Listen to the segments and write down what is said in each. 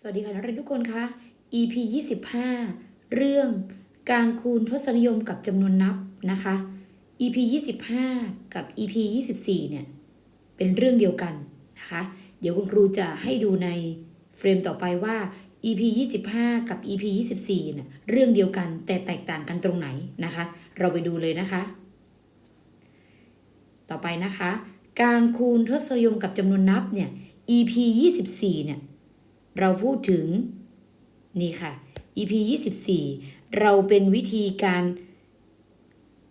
สวัสดีค่ะนักเรียนทุกคนคะ EP 25 เรื่องการคูณทศนิยมกับจำนวนนับนะคะ EP 25 กับ EP 24 เนี่ย เป็นเรื่องเดียวกันนะคะ เดี๋ยวคุณครูจะให้ดูในเฟรมต่อไปว่า EP 25 กับ EP 24 เนี่ย เรื่องเดียวกันแต่แตกต่างกันตรงไหนนะคะ เราไปดูเลยนะคะ ต่อไปนะคะ การคูณทศนิยมกับจำนวนนับเนี่ย EP 24 เนี่ย เราพูดถึงนี่ค่ะ EP 24 เราเป็นวิธีการ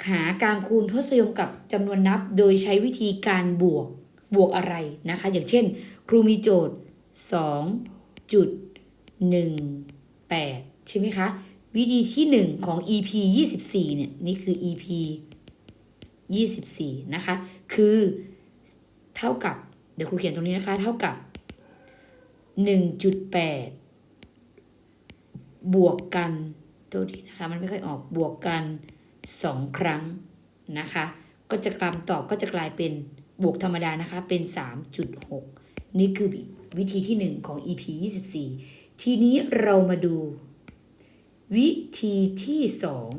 หาการคูณทศนิยมกับจำนวนนับ โดยใช้วิธีการบวกบวกอะไรนะคะ อย่างเช่น ครูมีโจทย์ 2.18 ใช่ไหมคะ วิธีที่ 1 ของ EP 24 เนี่ย นี่คือ EP 24 นะคะ คือเท่ากับ เดี๋ยวครูเขียนตรงนี้นะคะ เท่ากับ 1.8 บวกกันโทษทีนะคะมันไม่ค่อยออกบวกกัน 2 ครั้งนะคะ ก็จะกลำตอบก็จะกลายเป็นบวกธรรมดานะคะเป็น 3.6 นี่คือวิธีที่ 1 ของ EP 24 ทีนี้เรามาดู วิธีที่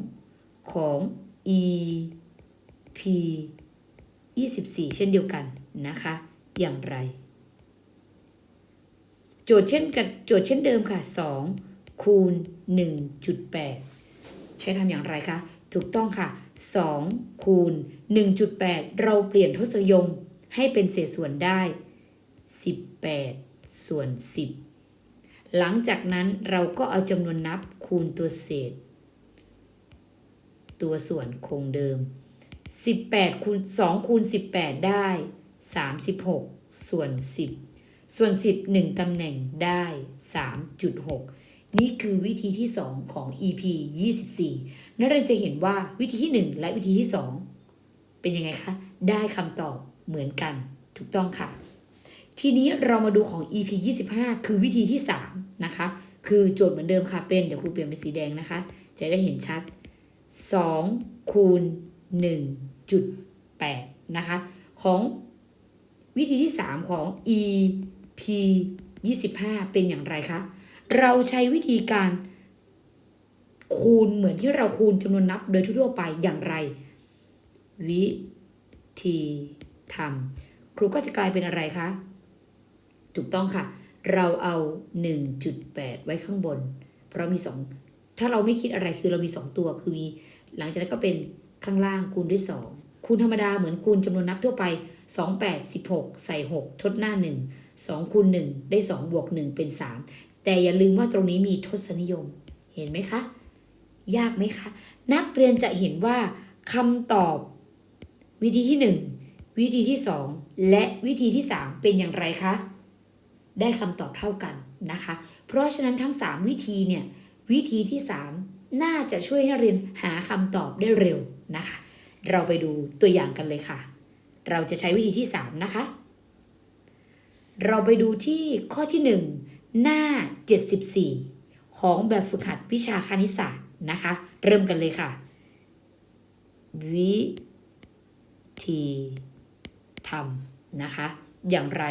2 ของ EP 24 เช่นเดียวกันนะคะ อย่างไร โจทย์เช่นกันโจทย์เช่นเดิมค่ะ 2 คูณ 1.8 ใช้ทำอย่างไรคะ ถูกต้องค่ะ 2 คูณ 1.8 เราเปลี่ยนทศนิยมให้เป็นเศษส่วนได้ 18 ส่วน 10 หลังจากนั้นเราก็เอาจำนวนนับคูณตัวเศษ ตัวส่วนคงเดิม 18คูณ2คูณ18 ได้ 36 ส่วน 10 ส่วน 10 1ตำแหน่งได้ 3.6 นี่คือวิธีที่ 2 ของ EP 24 นักเรียนจะเห็นว่าวิธีที่ 1 และวิธีที่ 2 เป็นยังไงคะ ได้คำตอบเหมือนกัน ถูกต้องค่ะ ทีนี้เรามาดูของ EP 25 คือวิธีที่ 3 นะคะ คือโจทย์เหมือนเดิมค่ะ เป็น เดี๋ยวครูเปลี่ยนเป็นสีแดงนะคะ จะได้เห็นชัด 2 คูณ 1.8 นะคะ ของวิธีที่ 3 ของ e 25 เป็นอย่างไรคะ เราใช้วิธีการคูณเหมือนที่เราคูณจำนวนนับโดยทั่วไปอย่างไร วิธีทำครูก็จะกลายเป็นอะไรคะ ถูกต้องค่ะ เราเอา 1.8 ไว้ข้างบน เพราะมี 2 ถ้าเราไม่คิดอะไรคือเรามี 2 ตัวคือมี หลังจากนั้นก็เป็นข้างล่างคูณด้วย 2 คูณธรรมดาเหมือนคูณจำนวนนับทั่วไป 2 8 16 ใส่ 6 ทดหน้า 1 2คูณ1ได้ 2 บวก 1 เป็น 3 แต่อย่าลืมว่าตรงนี้มีทศนิยม เห็นไหมคะ ยากไหมคะ นักเรียนจะเห็นว่าคำตอบ วิธีที่ 1 วิธีที่ 2 และวิธีที่ 3 เป็นอย่างไรคะ ได้คำตอบเท่ากันนะคะ เพราะฉะนั้นทั้ง 3 วิธีเนี่ย วิธีที่ 3 น่าจะช่วยนักเรียนหาคำตอบได้เร็วนะคะ เราไปดูตัวอย่างกันเลยค่ะ เราจะใช้วิธีที่ 3 นะคะ เราไปดูที่ข้อที่ 1 หน้า 74 ของแบบฝึกหัดวิชาคณิตศาสตร์นะคะ เริ่มกันเลยค่ะ วิธีทำนะคะ อย่างไร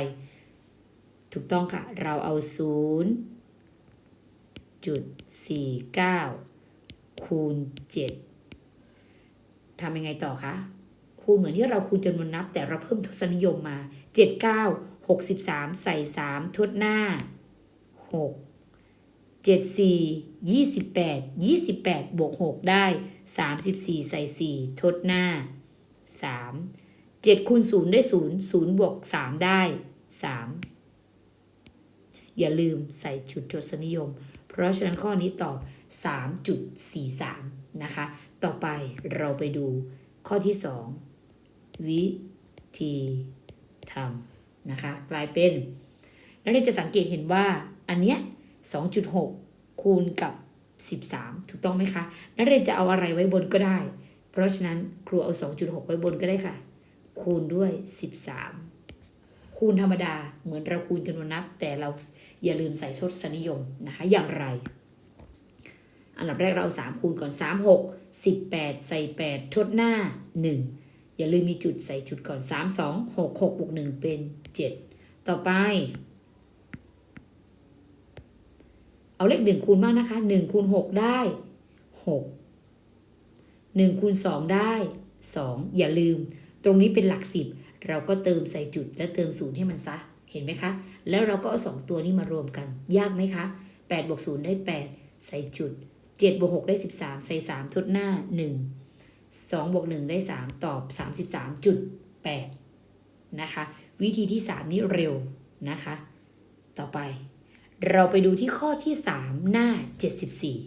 ถูกต้องค่ะ เราเอา 0.49 คูณ 7ทำยังไงต่อคะ คูณเหมือนที่เราคูณจำนวนนับ แต่เราเพิ่มทศนิยมมา 7 9 63 ใส่ 3 ทดหน้า 6 7 4 28 28 บวก 6 ได้ 34 ใส่ 4 ทดหน้า 3 7คูณ0ได้ 0 0 บวก 3 ได้ 3 อย่าลืมใส่ชุดทศนิยม เพราะฉะนั้นข้อนี้ตอบ 3.43 นะคะ ต่อไปเราไปดูข้อที่ 2 วิธีทำ นะคะกลายเป็น นักเรียนจะสังเกตเห็นว่าอันเนี้ย2.6 คูณกับ 13 ถูกต้องไหมคะนักเรียนจะเอาอะไรไว้บนก็ได้ เพราะฉะนั้นครูเอา 2.6 ไว้บนก็ได้ค่ะ คูณด้วย 13 คูณธรรมดาเหมือนเราคูณจำนวนนับ แต่เราอย่าลืมใส่ทศนิยมนะคะอย่างไร อันดับแรกเราเอา3คูณก่อน 3 6 18 ใส่ 8 ทดหน้า 1 อย่าลืมมีจุดใส่จุดก่อน 3 2 6 6บวก1เป็น 7 ต่อไปเลขหนึ่งคูณบ้างนะคะหนึ่งคูณหกได้หกหนึ่งคูณสองได้สองอย่าลืม ตรงนี้เป็นหลักสิบเราก็เติมใส่จุดแล้วเติมศูนย์ให้มันซะ เห็นไหมคะ แล้วเราก็เอาสองตัวนี้มารวมกัน ยากไหมคะแปดบวกศูนย์ได้แปดใส่จุดเจ็ดบวกหกได้สิบสามใส่สามทดหน้าหนึ่งสองบวกหนึ่งได้สามตอบสามสิบสามจุดแปดนะคะ วิธีที่สามนี้เร็วนะคะ ต่อไป เราไปดูที่ข้อที่สามหน้าเจ็ดสิบสี่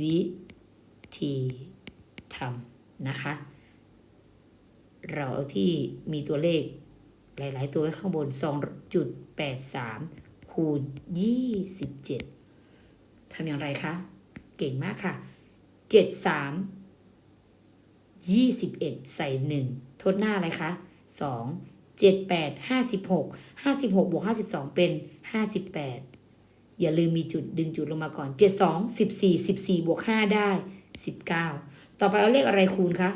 วิธีทำนะคะ เราเอาที่มีตัวเลขหลาย ๆ ตัวไว้ข้างบน 2.83 คูณ 27ทำอย่างไรคะ เก่งมากค่ะ 73 21 ใส่ 1 ทดหน้าอะไรคะ 2 78 56 56บวก52เป็น58อย่าลืมมีจุดดึงจุดลงมาก่อน72 14 14บวก5ได้19ต่อไปเอาเลขอะไรคูณคะ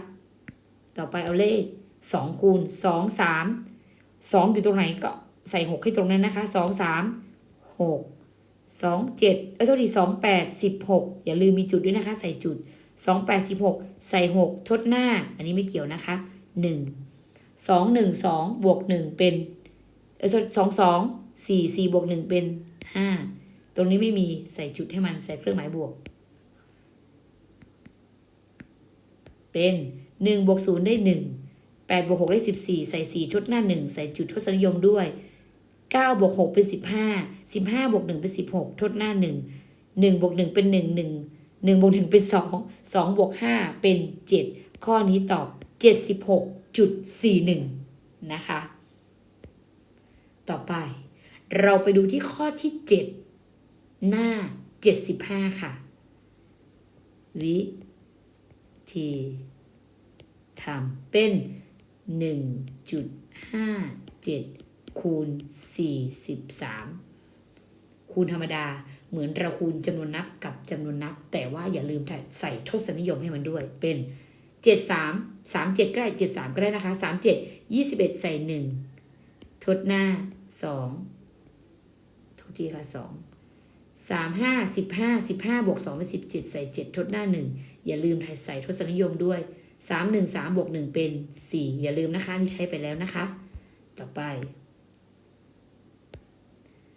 ต่อไปเอาเลข2คูณ2 3 2อยู่ตรงไหนก็ใส่6ให้ตรงนั้นนะคะ2 3 6 2 7เอ้ยโทษดี2 8 16อย่าลืมมีจุดด้วยนะคะ ใส่จุด2 8 16ใส่6ทดหน้า อันนี้ไม่เกี่ยวนะคะ1 2 1 2บวก1เป็นเอ้ยสองสองสี่สี่บวกหนึ่งเป็นห้าตรงนี้ไม่มีใส่จุดให้มันใส่เครื่องหมายบวก เป็นหนึ่งบวกศูนย์ได้หนึ่งแปดบวกหกได้สิบสี่ใส่สี่ทดหน้าหนึ่งใส่จุดทศนิยมด้วยเก้าบวกหกเป็นสิบห้าสิบห้าบวกหนึ่งเป็นสิบหกทดหน้าหนึ่งหนึ่งบวกหนึ่งเป็นหนึ่งหนึ่งหนึ่งบวกหนึ่งเป็นสองสองบวกห้าเป็นเจ็ดข้อนี้ตอบเจ็ดสิบหก จุดสี่หนึ่งนะคะ ต่อไปเราไปดูที่ข้อที่ 7 หน้า 75 ค่ะ วิธีทำเป็น 1.57 คูณ 43 คูณธรรมดาเหมือนเราคูณจำนวนนับกับจำนวนนับ แต่ว่าอย่าลืมใส่ทศนิยมให้มันด้วยเป็น 73 37ก็ได้73ก็ได้นะคะ37 21 ใส่ 1 ทดหน้า 2ทุกทีค่ะ 2 3 5 15 15บวก2เป็น17 ใส่ 7 ทดหน้า 1 อย่าลืมใส่ทศนิยมด้วย 3 1 3บวก1เป็น 4 อย่าลืมนะคะนี่ใช้ไปแล้วนะคะ ต่อไป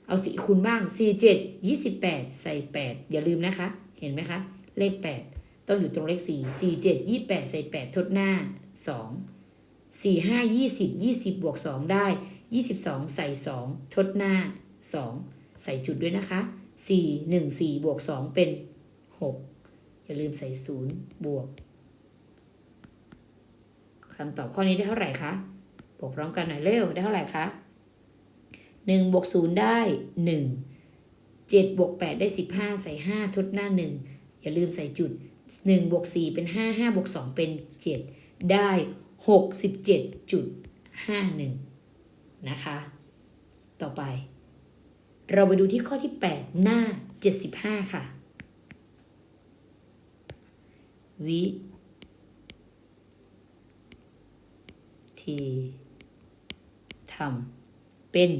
เอาสีคูณบ้าง 4 7 28 ใส่ 8 อย่าลืมนะคะ เห็นไหมคะ เลข 8 ต้องอยู่ตรงเลข4 4 7 28ใส่8ทดหน้า2 4 5 20 20บวก2ได้22ใส่2ทดหน้า2ใส่จุดด้วยนะคะ4 1 4บวก2เป็น6อย่าลืมใส่0บวกคำตอบข้อนี้ได้เท่าไหร่คะบวกพร้อมกันหน่อยเร็วได้เท่าไหร่คะ1บวก0ได้1 7บวก8ได้15ใส่5ทดหน้า1อย่าลืมใส่จุด 1บวก4เป็น 5 5บวก2เป็น 7 ได้ 67.51 นะคะ ต่อไป เราไปดูที่ข้อที่ 8 หน้า 75 ค่ะ วิธีทำเป็น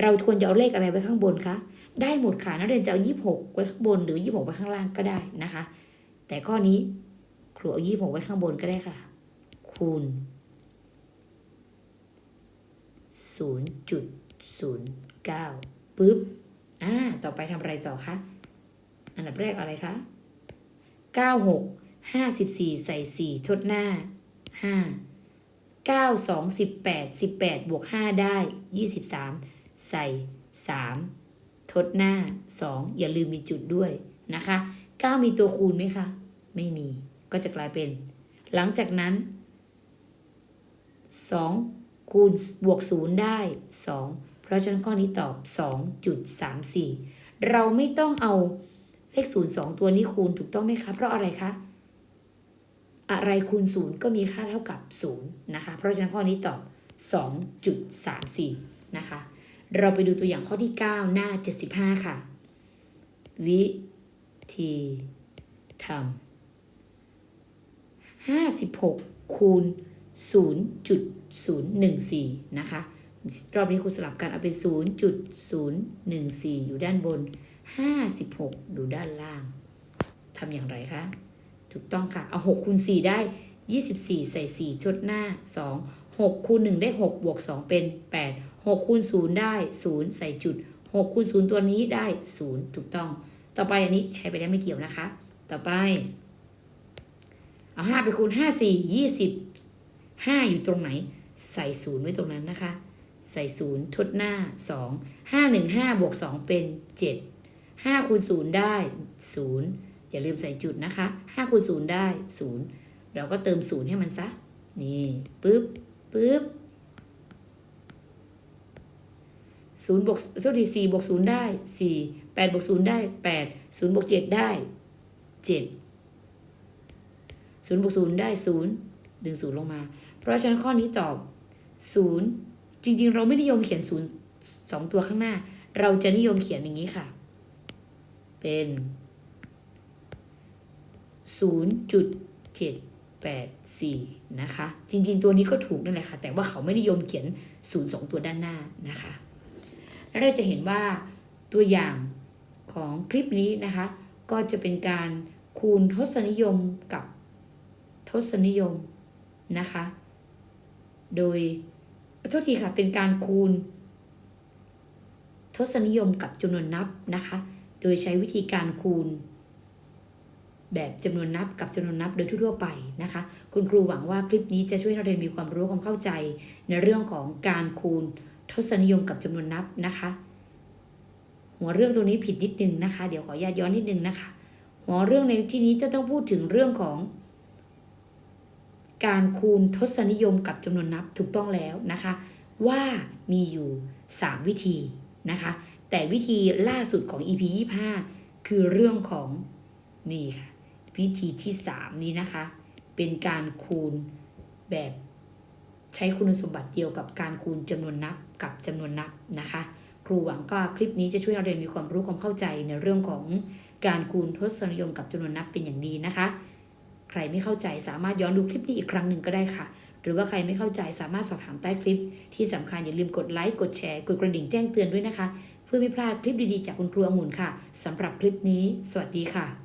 เราควรจะเอาเลขอะไรไว้ข้างบนคะ ได้หมดค่ะ นักเรียนจะเอา 26 ไว้ข้างบนหรือ 26 ไว้ข้างล่างก็ได้นะคะ แต่ข้อนี้ครูเอา26ไว้ข้างบนก็ได้ค่ะ คูณ 0.09ปึ๊บอ่าต่อไปทำอะไรต่อคะอันดับแรกอะไรคะ 96 54 ใส่ 4 ทดหน้า 5 9 2 18 18 บวก 5 ได้ 23 ใส่ 3 ทดหน้า 2 อย่าลืมมีจุดด้วยนะคะ 9มีตัวคูณไหมคะ ไม่มี ก็จะกลายเป็น หลังจากนั้น2คูณบวก0ได้2เพราะฉะนั้นข้อนี้ตอบ2.34เราไม่ต้องเอาเลข0 2ตัวนี้คูณถูกต้องไหมคะ เพราะอะไรคะ อะไรคูณ0ก็มีค่าเท่ากับ0นะคะ เพราะฉะนั้นข้อนี้ตอบ2.34นะคะ เราไปดูตัวอย่างข้อที่9หน้า75ค่ะ วิ ธีทำ56คูณ0.014นะคะ รอบนี้ครูสลับกันเอาเป็น0.014อยู่ด้านบน56ดูด้านล่างทำอย่างไรคะ ถูกต้องค่ะ เอา6คูณ4ได้24ใส่4ชดหน้า2 6คูณ1ได้6บวก2เป็น8 6คูณ0ได้0ใส่จุด6คูณ0ตัวนี้ได้0ถูกต้อง ต่อไปอันนี้ใช้ไปได้ไม่เกี่ยวนะคะ ต่อไป เอา5ไปคูณ5 4 20 5อยู่ตรงไหน ใส่0ไว้ตรงนั้นนะคะ ใส่0ทดหน้า2 5 1 5บวก2เป็น7 5คูณ0ได้0อย่าลืมใส่จุดนะคะ5คูณ0ได้0เราก็เติม0ให้มันซะ นี่ปึ๊บปึ๊บ ศูนย์บวกโทษทีสี่บวกศูนย์ได้สี่แปดบวกศูนย์ได้แปดศูนย์บวกเจ็ดได้เจ็ดศูนย์บวกศูนย์ได้ศูนย์ดึงศูนย์ลงมา เพราะฉะนั้นข้อนี้ตอบศูนย์จริงๆ เราไม่นิยมเขียนศูนย์สองตัวข้างหน้า เราจะนิยมเขียนอย่างนี้ค่ะ เป็นศูนย์จุดเจ็ด8 4 นะคะ จริงๆ ตัวนี้ก็ถูกนั่นแหละค่ะ แต่ว่าเขาไม่นิยมเขียน 0 2 ตัวด้านหน้านะคะ แล้วเราจะเห็นว่าตัวอย่างของคลิปนี้นะคะ ก็จะเป็นการคูณทศนิยมกับทศนิยมนะคะ โดยโทษทีค่ะเป็นการคูณ ทศนิยมกับจำนวนนับนะคะ โดยใช้วิธีการคูณ แบบจำนวนนับกับจำนวนนับโดยทั่วๆไปนะคะ คุณครูหวังว่าคลิปนี้จะช่วยนักเรียนมีความรู้ความเข้าใจในเรื่องของการคูณ ทศนิยมกับจำนวนนับนะคะ หัวเรื่องตรงนี้ผิดนิดนึงนะคะ เดี๋ยวขออนุญาตย้อนนิดนึงนะคะ หัวเรื่องในที่นี้จะต้องพูดถึงเรื่องของ การคูณทศนิยมกับจำนวนนับถูกต้องแล้วนะคะ ว่ามีอยู่ 3 วิธีนะคะ แต่วิธีล่าสุดของ EP 25 คือเรื่องของนี่ค่ะวิธีที่ 3 นี้นะคะ เป็นการคูณแบบ ใช้คุณสมบัติเดียวกับการคูณจำนวนนับกับจำนวนนับนะคะ ครูหวังก็คลิปนี้จะช่วยเราเรียนมีความรู้ความเข้าใจในเรื่องของการคูณทศนิยมกับจำนวนนับเป็นอย่างดีนะคะ ใครไม่เข้าใจสามารถย้อนดูคลิปนี้อีกครั้งหนึ่งก็ได้ค่ะ หรือว่าใครไม่เข้าใจสามารถสอบถามใต้คลิป ที่สำคัญอย่าลืมกดไลค์กดแชร์กดกระดิ่งแจ้งเตือนด้วยนะคะ เพื่อไม่พลาดคลิปดีๆจากคุณครูองุ่นค่ะสำหรับคลิปนี้ สวัสดีค่ะ